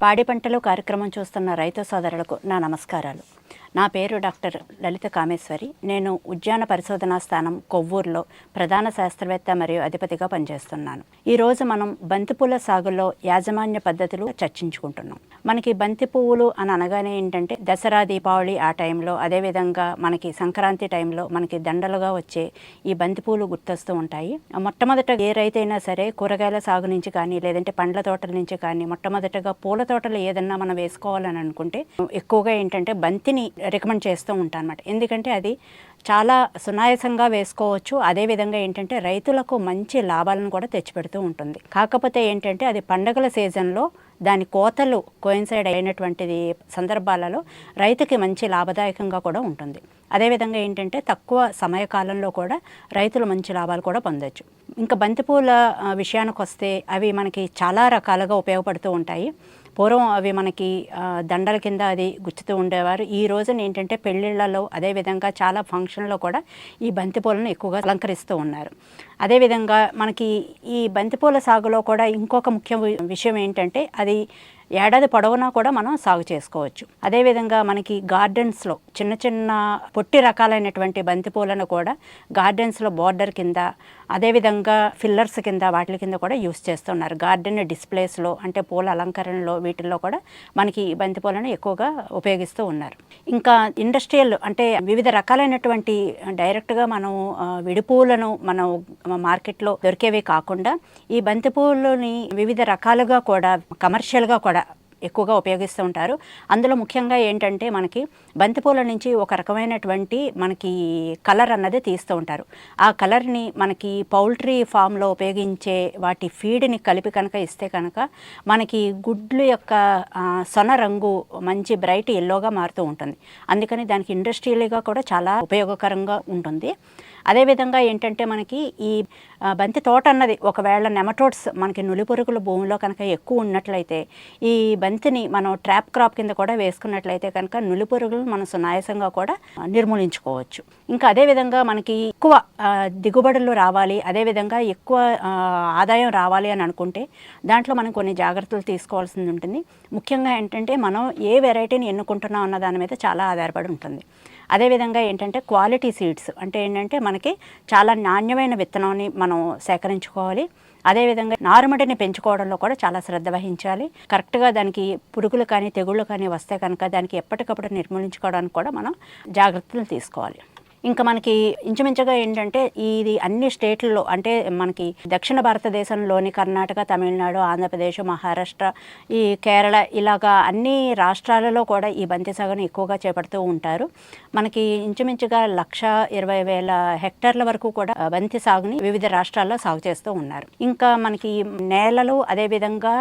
పాడి పంటలు కార్యక్రమం చూస్తున్న రైతు సోదరులకు నా నమస్కారాలు. నా పేరు డాక్టర్ లలిత కామేశ్వరి. నేను ఉద్యాన పరిశోధనా స్థానం కొవ్వూరులో ప్రధాన శాస్త్రవేత్త మరియు అధిపతిగా పనిచేస్తున్నాను. ఈరోజు మనం బంతిపూల సాగులో యాజమాన్య పద్ధతులు చర్చించుకుంటున్నాం. మనకి బంతి పువ్వులు అని అనగానే ఏంటంటే దసరా దీపావళి ఆ టైంలో అదేవిధంగా మనకి సంక్రాంతి టైంలో మనకి దండలుగా వచ్చే ఈ బంతి పువ్వులు గుర్తొస్తూ ఉంటాయి. మొట్టమొదట ఏ రైతైనా సరే కూరగాయల సాగు నుంచి కానీ లేదంటే పండ్ల తోటల నుంచి కానీ మొట్టమొదటగా పూల తోటలు ఏదన్నా మనం వేసుకోవాలని అనుకుంటే ఎక్కువగా ఏంటంటే బంతిని రికమెండ్ చేస్తూ ఉంటాను అనమాట ఎందుకంటే అది చాలా సునాయాసంగా వేసుకోవచ్చు. అదేవిధంగా ఏంటంటే రైతులకు మంచి లాభాలను కూడా తెచ్చిపెడుతూ ఉంటుంది. కాకపోతే ఏంటంటే అది పండగల సీజన్లో దాని కోతలు కోయిన్సైడ్ అయినటువంటిది సందర్భాలలో రైతుకి మంచి లాభదాయకంగా కూడా ఉంటుంది. అదేవిధంగా ఏంటంటే తక్కువ సమయకాలంలో కూడా రైతులు మంచి లాభాలు కూడా పొందొచ్చు. ఇంకా బంతిపూల విషయానికి వస్తే అవి మనకి చాలా రకాలుగా ఉపయోగపడుతూ ఉంటాయి. పూర్వం అవి మనకి దండల కింద అది గుచ్చుతూ ఉండేవారు. ఈ రోజున ఏంటంటే పెళ్ళిళ్ళలో అదేవిధంగా చాలా ఫంక్షన్లో కూడా ఈ బంతిపూలను ఎక్కువగా అలంకరిస్తూ ఉన్నారు. అదేవిధంగా మనకి ఈ బంతిపూల సాగులో కూడా ఇంకొక ముఖ్య విషయం ఏంటంటే అది ఏడాది పొడవునా కూడా మనం సాగు చేసుకోవచ్చు. అదేవిధంగా మనకి గార్డెన్స్లో చిన్న చిన్న పొట్టి రకాలైనటువంటి బంతిపూలను కూడా గార్డెన్స్లో బార్డర్ కింద అదేవిధంగా ఫిల్లర్స్ కింద వాటి కింద కూడా యూస్ చేస్తున్నారు. గార్డెన్ డిస్ప్లేస్లో అంటే పూల అలంకరణలో వీటిల్లో కూడా మనకి ఈ బంతిపూలను ఎక్కువగా ఉపయోగిస్తూ ఉన్నారు. ఇంకా ఇండస్ట్రియల్ అంటే వివిధ రకాలైనటువంటి డైరెక్ట్గా మనం విడిపూలను మనం మార్కెట్లో దొరికేవి కాకుండా ఈ బంతిపూలని వివిధ రకాలుగా కూడా కమర్షియల్గా కూడా ఎక్కువగా ఉపయోగిస్తూ ఉంటారు. అందులో ముఖ్యంగా ఏంటంటే మనకి బంతిపూల నుంచి ఒక రకమైనటువంటి మనకి కలర్ అన్నది తీస్తూ ఉంటారు. ఆ కలర్ని మనకి పౌల్ట్రీ ఫామ్లో ఉపయోగించే వాటి ఫీడ్ని కలిపి కనుక ఇస్తే కనుక మనకి గుడ్లు యొక్క సొన రంగు మంచి బ్రైట్ ఎల్లోగా మారుతూ ఉంటుంది. అందుకని దానికి ఇండస్ట్రియల్గా కూడా చాలా ఉపయోగకరంగా ఉంటుంది. అదేవిధంగా ఏంటంటే మనకి ఈ బంతి తోట అన్నది ఒకవేళ నెమటోడ్స్ మనకి నులిపురుగులు భూమిలో కనుక ఎక్కువ ఉన్నట్లయితే ఈ బంతిని మనం ట్రాప్ క్రాప్ కింద కూడా వేసుకున్నట్లయితే కనుక నులిపురుగులు మనం సునాయాసంగా కూడా నిర్మూలించుకోవచ్చు. ఇంకా అదేవిధంగా మనకి ఎక్కువ దిగుబడులు రావాలి అదేవిధంగా ఎక్కువ ఆదాయం రావాలి అని అనుకుంటే దాంట్లో మనం కొన్ని జాగ్రత్తలు తీసుకోవాల్సింది ఉంటుంది. ముఖ్యంగా ఏంటంటే మనం ఏ వెరైటీని ఎన్నుకుంటున్నాం అన్న దాని మీద చాలా ఆధారపడి ఉంటుంది. అదేవిధంగా ఏంటంటే క్వాలిటీ సీడ్స్ అంటే ఏంటంటే మనకి చాలా నాణ్యమైన విత్తనాన్ని మనం సేకరించుకోవాలి. అదేవిధంగా నారుమడిని పెంచుకోవడంలో కూడా చాలా శ్రద్ధ వహించాలి. కరెక్ట్గా దానికి పురుగులు కానీ తెగుళ్ళు కానీ వస్తే కనుక దానికి ఎప్పటికప్పుడు నిర్మూలించుకోవడానికి కూడా మనం జాగ్రత్తలు తీసుకోవాలి. ఇంకా మనకి ఇంచుమించుగా ఏంటంటే ఇది అన్ని స్టేట్లలో అంటే మనకి దక్షిణ భారతదేశంలోని కర్ణాటక తమిళనాడు ఆంధ్రప్రదేశ్ మహారాష్ట్ర ఈ కేరళ ఇలాగా అన్ని రాష్ట్రాలలో కూడా ఈ బంతి సాగును ఎక్కువగా చేపడుతూ ఉంటారు. మనకి ఇంచుమించుగా లక్ష ఇరవై వేల హెక్టార్ల వరకు కూడా బంతి సాగుని వివిధ రాష్ట్రాల్లో సాగు చేస్తూ ఉన్నారు. ఇంకా మనకి నేలలు అదేవిధంగా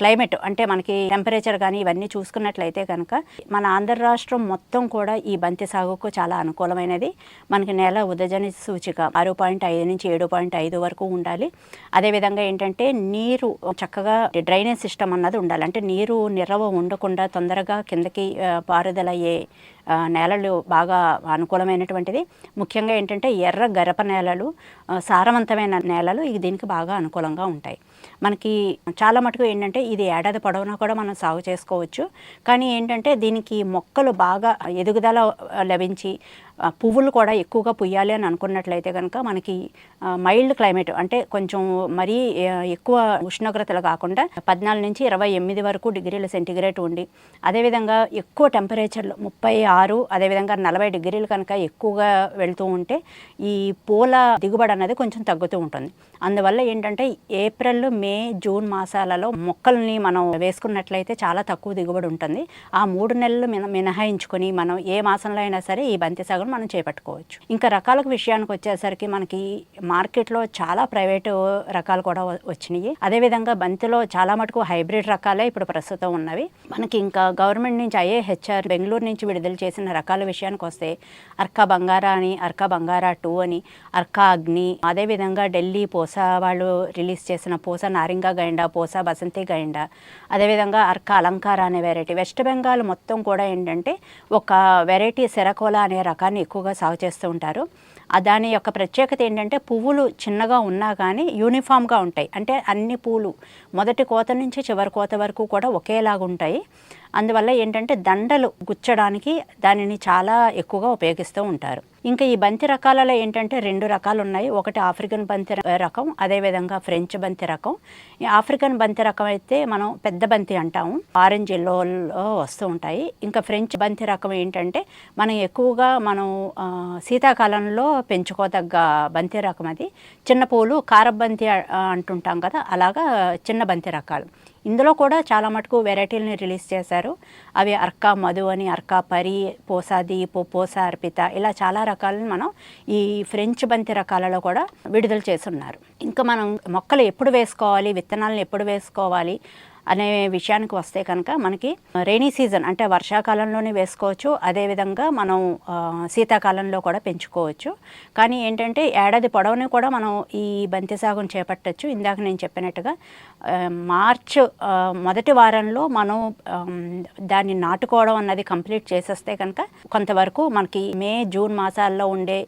క్లైమేట్ అంటే మనకి టెంపరేచర్ కానీ ఇవన్నీ చూసుకున్నట్లయితే కనుక మన ఆంధ్ర రాష్ట్రం మొత్తం కూడా ఈ బంతి సాగుకు చాలా అనుకూలమైనది. మనకి నేల ఉదజని సూచిక. ఆరు పాయింట్ ఐదు నుంచి ఏడు పాయింట్ ఐదు వరకు ఉండాలి. అదేవిధంగా ఏంటంటే నీరు చక్కగా డ్రైనేజ్ సిస్టమ్ అన్నది ఉండాలి. అంటే నీరు నిరవ ఉండకుండా తొందరగా కిందకి పారుదల అయ్యే నేలలు బాగా అనుకూలమైనటువంటిది ముఖ్యంగా ఏంటంటే ఎర్ర గరప నేలలు సారవంతమైన నేలలు ఇది దీనికి బాగా అనుకూలంగా ఉంటాయి. మనకి చాలా మటుకు ఏంటంటే ఇది ఏడాది పొడవునా కూడా మనం సాగు చేసుకోవచ్చు. కానీ ఏంటంటే దీనికి మొక్కలు బాగా ఎదుగుదల లభించి పువ్వులు కూడా ఎక్కువగా పుయ్యాలి అని అనుకున్నట్లయితే కనుక మనకి మైల్డ్ క్లైమేట్ అంటే కొంచెం మరీ ఎక్కువ ఉష్ణోగ్రతలు కాకుండా పద్నాలుగు నుంచి ఇరవై ఎనిమిది వరకు డిగ్రీల సెంటిగ్రేడ్ ఉండి అదేవిధంగా ఎక్కువ టెంపరేచర్లు ముప్పై ఆరు అదేవిధంగా నలభై డిగ్రీలు కనుక ఎక్కువగా వెళ్తూ ఉంటే ఈ పూల దిగుబడి అనేది కొంచెం తగ్గుతూ ఉంటుంది. అందువల్ల ఏంటంటే ఏప్రిల్ మే జూన్ మాసాలలో మొక్కల్ని మనం వేసుకున్నట్లయితే చాలా తక్కువ దిగుబడి ఉంటుంది. ఆ మూడు నెలలు మిన మినహాయించుకొని మనం ఏ మాసంలో అయినా సరే ఈ బంతి సాగును మనం చేపట్టుకోవచ్చు. ఇంకా రకాల విషయానికి వచ్చేసరికి మనకి మార్కెట్లో చాలా ప్రైవేటు రకాలు కూడా వచ్చినాయి. అదేవిధంగా బంతిలో చాలా మటుకు హైబ్రిడ్ రకాలే ఇప్పుడు ప్రస్తుతం ఉన్నవి. మనకి ఇంకా గవర్నమెంట్ నుంచి ఐఏహెచ్ఆర్ బెంగళూరు నుంచి విడుదల చేసిన రకాల విషయానికి వస్తే అర్క బంగారా అని అర్క బంగారా టూ అని అర్క అగ్ని అదేవిధంగా ఢిల్లీ పోసా వాళ్ళు రిలీజ్ చేసిన పోసా నారింగ గైండా పోసా బసంతి గైండా అదేవిధంగా అర్క అలంకార అనే వెరైటీ వెస్ట్ బెంగాల్ మొత్తం కూడా ఏంటంటే ఒక వెరైటీ సెరకోలా అనే రకాన్ని ఎక్కువగా సాగు చేస్తూ ఉంటారు. దాని యొక్క ప్రత్యేకత ఏంటంటే పువ్వులు చిన్నగా ఉన్నా కానీ యూనిఫామ్గా ఉంటాయి. అంటే అన్ని పూలు మొదటి కోత నుంచి చివరి కోత వరకు కూడా ఒకేలాగా ఉంటాయి అందువల్ల ఏంటంటే దండలు గుచ్చడానికి దానిని చాలా ఎక్కువగా ఉపయోగిస్తూ ఉంటారు. ఇంకా ఈ బంతి రకాలలో ఏంటంటే రెండు రకాలు ఉన్నాయి. ఒకటి ఆఫ్రికన్ బంతి రకం అదేవిధంగా ఫ్రెంచ్ బంతి రకం. ఈ ఆఫ్రికన్ బంతి రకం అయితే మనం పెద్ద బంతి అంటాము. ఆరెంజ్ ఎల్లోలో వస్తూ ఉంటాయి. ఇంకా ఫ్రెంచ్ బంతి రకం ఏంటంటే మనం ఎక్కువగా మనం శీతాకాలంలో పెంచుకోదగ్గ బంతి రకం అది. చిన్న పూలు కారబంతి అంటుంటాం కదా అలాగా చిన్న బంతి రకాలు. ఇందులో కూడా చాలా మటుకు వెరైటీలని రిలీజ్ చేశారు. అవి అర్కా మధు అని అర్కా పరి పోసాది దీపు అర్పిత ఇలా చాలా రకాలను మనం ఈ ఫ్రెంచ్ బంతి రకాలలో కూడా విడుదల చేస్తున్నారు. ఇంకా మనం మొక్కలు ఎప్పుడు వేసుకోవాలి విత్తనాలను ఎప్పుడు వేసుకోవాలి అనే విషయానికి వస్తే కనుక మనకి రైనీ సీజన్ అంటే వర్షాకాలంలోనే వేసుకోవచ్చు. అదేవిధంగా మనం శీతాకాలంలో కూడా పెంచుకోవచ్చు. కానీ ఏంటంటే ఏడాది పొడవుని కూడా మనం ఈ బంతి సాగును చేపట్టచ్చు. ఇందాక నేను చెప్పినట్టుగా మార్చ్ మొదటి వారంలో మనం దాన్ని నాటుకోవడం అన్నది కంప్లీట్ చేసేస్తే కనుక కొంతవరకు మనకి మే జూన్ మాసాల్లో ఉండే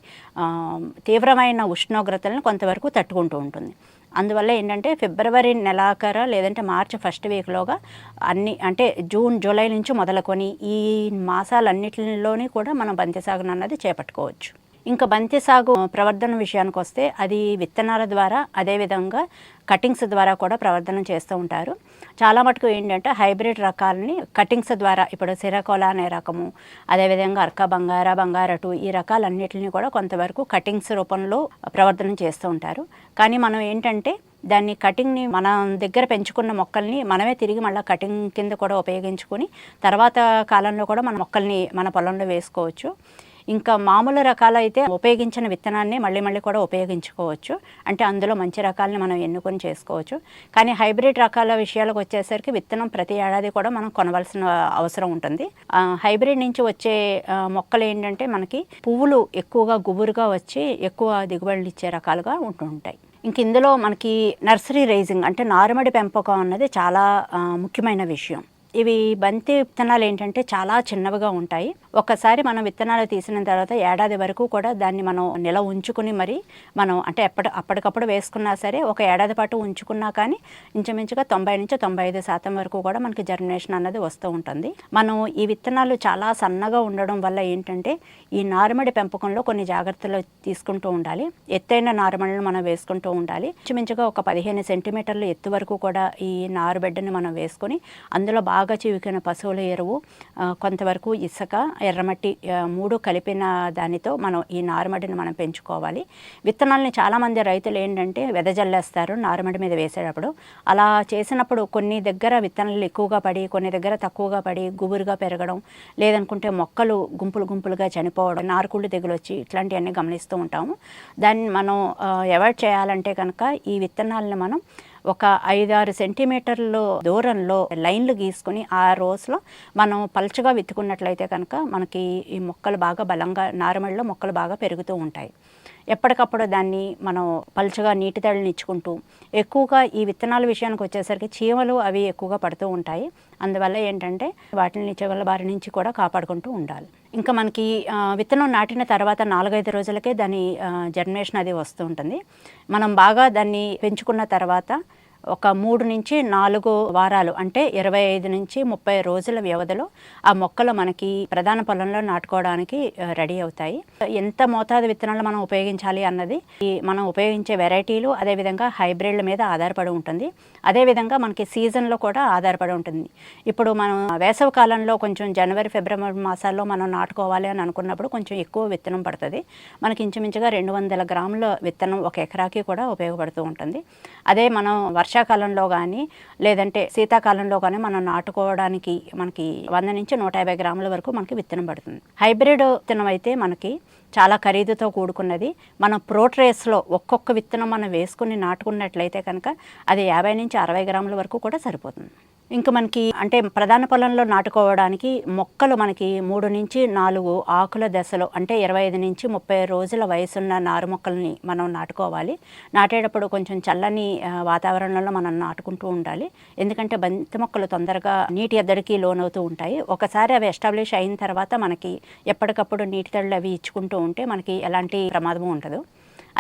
తీవ్రమైన ఉష్ణోగ్రతలను కొంతవరకు తట్టుకుంటూ ఉంటుంది. అందువల్ల ఏంటంటే ఫిబ్రవరి నెలాఖర లేదంటే మార్చి ఫస్ట్ వీక్లోగా అన్ని అంటే జూన్ జూలై నుంచి మొదలుకొని ఈ మాసాలన్నిటిలోని కూడా మనం బంతి సాగును అన్నది చేపట్టుకోవచ్చు. ఇంకా బంతి సాగు ప్రవర్ధన విషయానికి వస్తే అది విత్తనాల ద్వారా అదేవిధంగా కటింగ్స్ ద్వారా కూడా ప్రవర్ధన చేస్తూ ఉంటారు. చాలా మటుకు ఏంటంటే హైబ్రిడ్ రకాలని కటింగ్స్ ద్వారా ఇప్పుడు సిరకోల అనే రకము అదేవిధంగా అర్క బంగార బంగారటు ఈ రకాలన్నిటిని కూడా కొంతవరకు కటింగ్స్ రూపంలో ప్రవర్ధన చేస్తూ ఉంటారు. కానీ మనం ఏంటంటే దాన్ని కటింగ్ని మన దగ్గర పెంచుకున్న మొక్కల్ని మనమే తిరిగి మళ్ళీ కటింగ్ కింద కూడా ఉపయోగించుకొని తర్వాత కాలంలో కూడా మన మొక్కల్ని మన పొలంలో వేసుకోవచ్చు. ఇంకా మామూలు రకాలైతే ఉపయోగించిన విత్తనాన్ని మళ్ళీ మళ్ళీ కూడా ఉపయోగించుకోవచ్చు. అంటే అందులో మంచి రకాలని మనం ఎన్నుకొని చేసుకోవచ్చు. కానీ హైబ్రిడ్ రకాల విషయాలకు వచ్చేసరికి విత్తనం ప్రతి ఏడాది కూడా మనం కొనవలసిన అవసరం ఉంటుంది. హైబ్రిడ్ నుంచి వచ్చే మొక్కలు ఏంటంటే మనకి పువ్వులు ఎక్కువగా గుబురుగా వచ్చి ఎక్కువ దిగుబడులు ఇచ్చే రకాలుగా ఉంటుంటాయి ఇంక ఇందులో మనకి నర్సరీ రైజింగ్ అంటే నారుమడి పెంపకం అన్నది చాలా ముఖ్యమైన విషయం. ఇవి బంతి విత్తనాలు ఏంటంటే చాలా చిన్నవిగా ఉంటాయి. ఒక్కసారి మనం విత్తనాలు తీసిన తర్వాత ఏడాది వరకు కూడా దాన్ని మనం నిల ఉంచుకుని మరి మనం అంటే ఎప్పటి అప్పటికప్పుడు వేసుకున్నా సరే ఒక ఏడాది పాటు ఉంచుకున్నా కానీ ఇంచుమించుగా తొంభై నుంచి తొంభై ఐదు శాతం వరకు కూడా మనకి జర్మినేషన్ అన్నది వస్తూ ఉంటుంది. మనం ఈ విత్తనాలు చాలా సన్నగా ఉండడం వల్ల ఏంటంటే ఈ నారుమడి పెంపకంలో కొన్ని జాగ్రత్తలు తీసుకుంటూ ఉండాలి. ఎత్తైన నారుమడిని మనం వేసుకుంటూ ఉండాలి. ఇంచుమించుగా ఒక పదిహేను సెంటీమీటర్ల ఎత్తు వరకు కూడా ఈ నారుబెడ్డని మనం వేసుకొని అందులో బాగా చివికిన పశువుల ఎరువు కొంతవరకు ఇసుక ఎర్రమట్టి మూడు కలిపిన దానితో మనం ఈ నారుమడిని మనం పెంచుకోవాలి. విత్తనాలని చాలామంది రైతులు ఏంటంటే వెదజల్లేస్తారు నారుమడి మీద వేసేటప్పుడు. అలా చేసినప్పుడు కొన్ని దగ్గర విత్తనాలు ఎక్కువగా పడి కొన్ని దగ్గర తక్కువగా పడి గుబురుగా పెరగడం లేదనుకుంటే మొక్కలు గుంపులు గుంపులుగా చనిపోవడం నారుకుళ్ళు తెగులు వచ్చి ఇట్లాంటివన్నీ గమనిస్తూ ఉంటాము. దాన్ని మనం అవాయిడ్ చేయాలంటే కనుక ఈ విత్తనాలను మనం ఒక ఐదారు సెంటీమీటర్లు దూరంలో లైన్లు గీసుకొని ఆ రోజులో మనం పలుచగా విత్తుకున్నట్లయితే కనుక మనకి ఈ మొక్కలు బాగా బలంగా నారుమడిలో మొక్కలు బాగా పెరుగుతూ ఉంటాయి. ఎప్పటికప్పుడు దాన్ని మనం పలుచగా నీటి తడిని ఇచ్చుకుంటూ ఎక్కువగా ఈ విత్తనాల విషయానికి వచ్చేసరికి చీమలు అవి ఎక్కువగా పడుతూ ఉంటాయి. అందువల్ల ఏంటంటే వాటిని చీమల బారి నుంచి కూడా కాపాడుకుంటూ ఉండాలి. ఇంకా మనకి విత్తనం నాటిన తర్వాత నాలుగైదు రోజులకే దాని జర్మినేషన్ అది వస్తూ ఉంటుంది. మనం బాగా దాన్ని పెంచుకున్న తర్వాత ఒక మూడు నుంచి నాలుగు వారాలు అంటే ఇరవై ఐదు నుంచి ముప్పై రోజుల వ్యవధిలో ఆ మొక్కలు మనకి ప్రధాన పొలంలో నాటుకోవడానికి రెడీ అవుతాయి. ఎంత మోతాదు విత్తనాలు మనం ఉపయోగించాలి అన్నది ఈ మనం ఉపయోగించే వెరైటీలు అదేవిధంగా హైబ్రిడ్ల మీద ఆధారపడి ఉంటుంది. అదేవిధంగా మనకి సీజన్లో కూడా ఆధారపడి ఉంటుంది. ఇప్పుడు మనం వేసవి కాలంలో కొంచెం జనవరి ఫిబ్రవరి మాసాల్లో మనం నాటుకోవాలి అని అనుకున్నప్పుడు కొంచెం ఎక్కువ విత్తనం పడుతుంది. మనకి ఇంచుమించుగా రెండు వందల గ్రాముల విత్తనం ఒక ఎకరాకి కూడా ఉపయోగపడుతూ ఉంటుంది. అదే మనం వర్షాకాలంలో కానీ లేదంటే శీతాకాలంలో కానీ మనం నాటుకోవడానికి మనకి వంద నుంచి నూట యాభై గ్రాముల వరకు మనకి విత్తనం పడుతుంది. హైబ్రిడ్ విత్తనం అయితే మనకి చాలా ఖరీదుతో కూడుకున్నది. మనం ప్రోట్రేస్లో ఒక్కొక్క విత్తనం మనం వేసుకుని నాటుకున్నట్లయితే కనుక అది యాభై నుంచి అరవై గ్రాముల వరకు కూడా సరిపోతుంది. ఇంకా మనకి అంటే ప్రధాన పొలంలో నాటుకోవడానికి మొక్కలు మనకి మూడు నుంచి నాలుగు ఆకుల దశలో అంటే ఇరవై ఐదు నుంచి ముప్పై రోజుల వయసున్న నారు మొక్కల్ని మనం నాటుకోవాలి. నాటేటప్పుడు కొంచెం చల్లని వాతావరణంలో మనం నాటుకుంటూ ఉండాలి. ఎందుకంటే బంతి మొక్కలు తొందరగా నీటి ఎద్దడికి లోనవుతూ ఉంటాయి. ఒకసారి అవి ఎస్టాబ్లిష్ అయిన తర్వాత మనకి ఎప్పటికప్పుడు నీటి తడులు అవి ఇచ్చుకుంటూ ఉంటే మనకి ఎలాంటి ప్రమాదము ఉండదు.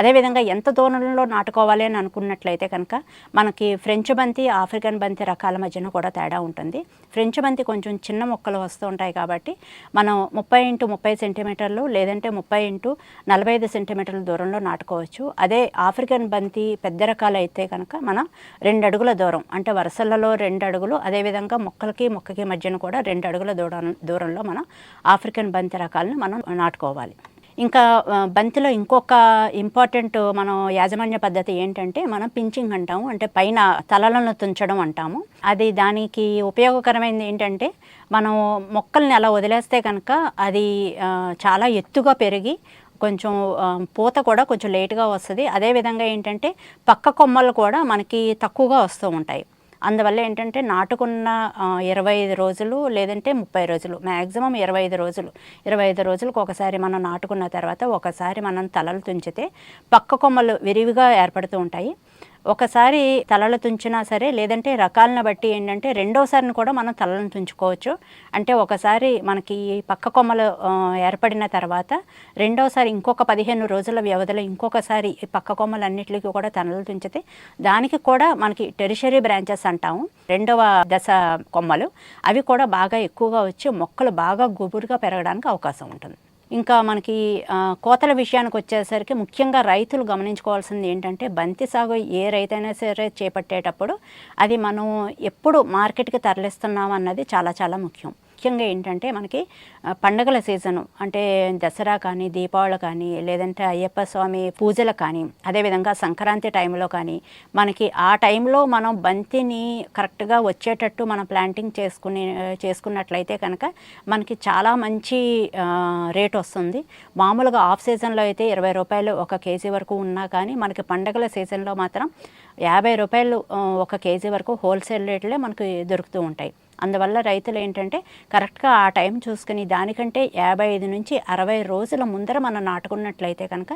అదేవిధంగా ఎంత దూరంలో నాటుకోవాలి అని అనుకున్నట్లయితే కనుక మనకి ఫ్రెంచ్ బంతి ఆఫ్రికన్ బంతి రకాల మధ్యన కూడా తేడా ఉంటుంది. ఫ్రెంచ్ బంతి కొంచెం చిన్న మొక్కలు వస్తూ ఉంటాయి కాబట్టి మనం ముప్పై ఇంటూ ముప్పై సెంటీమీటర్లు లేదంటే ముప్పై ఇంటూ నలభై ఐదు సెంటీమీటర్ల దూరంలో నాటుకోవచ్చు. అదే ఆఫ్రికన్ బంతి పెద్ద రకాలు అయితే కనుక మనం రెండు అడుగుల దూరం అంటే వరుసలలో రెండు అడుగులు అదేవిధంగా మొక్కలకి మొక్కకి మధ్యన కూడా రెండు అడుగుల దూరం దూరంలో మనం ఆఫ్రికన్ బంతి రకాలను మనం నాటుకోవాలి. ఇంకా బంతిలో ఇంకొక ఇంపార్టెంట్ మనం యాజమాన్య పద్ధతి ఏంటంటే మనం పించింగ్ అంటాము. అంటే పైన తలలను తుంచడం అంటాము. అది దానికి ఉపయోగకరమైనది ఏంటంటే మనం మొక్కల్ని అలా వదిలేస్తే కనుక అది చాలా ఎత్తుగా పెరిగి కొంచెం పూత కూడా కొంచెం లేటుగా వస్తుంది. అదేవిధంగా ఏంటంటే పక్క కొమ్మలు కూడా మనకి తక్కువగా వస్తూ ఉంటాయి. అందువల్ల ఏంటంటే నాటుకున్న ఇరవై ఐదు రోజులు లేదంటే ముప్పై రోజులు మ్యాక్సిమం ఇరవై ఐదు రోజులు. ఇరవై ఐదు రోజులకు ఒకసారి మనం నాటుకున్న తర్వాత ఒకసారి మనం తలలు తుంచితే పక్క కొమ్మలు విరివిగా ఏర్పడుతూ ఉంటాయి. ఒకసారి తలలు తుంచినా సరే లేదంటే రకాలను బట్టి ఏంటంటే రెండోసారిని కూడా మనం తలలను తుంచుకోవచ్చు. అంటే ఒకసారి మనకి ఈ పక్క కొమ్మలు ఏర్పడిన తర్వాత రెండోసారి ఇంకొక పదిహేను రోజుల వ్యవధిలో ఇంకొకసారి పక్క కొమ్మలన్నిటికీ కూడా తలలు తుంచితే దానికి కూడా మనకి టెరిషరీ బ్రాంచెస్ అంటాము. రెండవ దశ కొమ్మలు. అవి కూడా బాగా ఎక్కువగా వచ్చి మొక్కలు బాగా గుబురుగా పెరగడానికి అవకాశం ఉంటుంది. ఇంకా మనకి కోతల విషయానికి వచ్చేసరికి ముఖ్యంగా రైతులు గమనించుకోవాల్సింది ఏంటంటే బంతి సాగు ఏ రైతైనా సరే చేపట్టేటప్పుడు అది మనం ఎప్పుడు మార్కెట్కి తరలిస్తున్నాం అన్నది చాలా చాలా ముఖ్యం. ముఖ్యంగా ఏంటంటే మనకి పండగల సీజను అంటే దసరా కానీ దీపావళి కానీ లేదంటే అయ్యప్ప స్వామి పూజలు కానీ అదేవిధంగా సంక్రాంతి టైంలో కానీ మనకి ఆ టైంలో మనం బంతిని కరెక్ట్గా వచ్చేటట్టు మనం ప్లాంటింగ్ చేసుకుని చేసుకున్నట్లయితే కనుక మనకి చాలా మంచి రేట్ వస్తుంది. మామూలుగా ఆఫ్ సీజన్లో అయితే ఇరవై రూపాయలు ఒక కేజీ వరకు ఉన్నా కానీ మనకి పండగల సీజన్లో మాత్రం యాభై రూపాయలు ఒక కేజీ వరకు హోల్సేల్ రేట్లే మనకి దొరుకుతూ ఉంటాయి. అందువల్ల రైతులు ఏంటంటే కరెక్ట్గా ఆ టైం చూసుకుని దానికంటే యాభై ఐదు నుంచి అరవై రోజుల ముందర మనం నాటుకున్నట్లయితే కనుక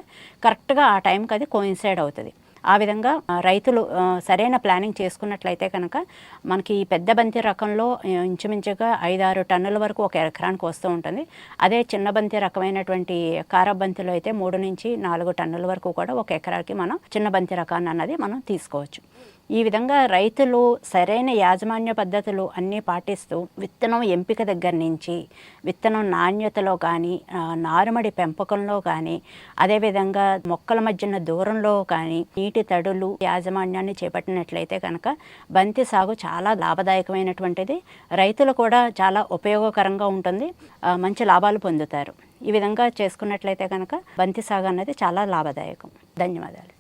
కరెక్ట్గా ఆ టైంకి అది కోయిన్సైడ్ అవుతుంది. ఆ విధంగా రైతులు సరైన ప్లానింగ్ చేసుకున్నట్లయితే కనుక మనకి ఈ పెద్ద బంతి రకంలో ఇంచుమించుగా ఐదారు టన్నుల వరకు ఒక ఎకరానికి వస్తూ ఉంటుంది. అదే చిన్న బంతి రకమైనటువంటి కార బంతిలో అయితే మూడు నుంచి నాలుగు టన్నుల వరకు కూడా ఒక ఎకరాకి మనం చిన్న బంతి రకాన్ని అన్నది మనం తీసుకోవచ్చు. ఈ విధంగా రైతులు సరైన యాజమాన్య పద్ధతులు అన్నీ పాటిస్తూ విత్తనం ఎంపిక దగ్గర నుంచి విత్తనం నాణ్యతలో కానీ నారుమడి పెంపకంలో కానీ అదేవిధంగా మొక్కల మధ్యన దూరంలో కానీ నీటి తడులు యాజమాన్యాన్ని చేపట్టినట్లయితే కనుక బంతి సాగు చాలా లాభదాయకమైనటువంటిది. రైతులు కూడా చాలా ఉపయోగకరంగా ఉంటుంది. మంచి లాభాలు పొందుతారు. ఈ విధంగా చేసుకున్నట్లయితే కనుక బంతి సాగు అనేది చాలా లాభదాయకం. ధన్యవాదాలు.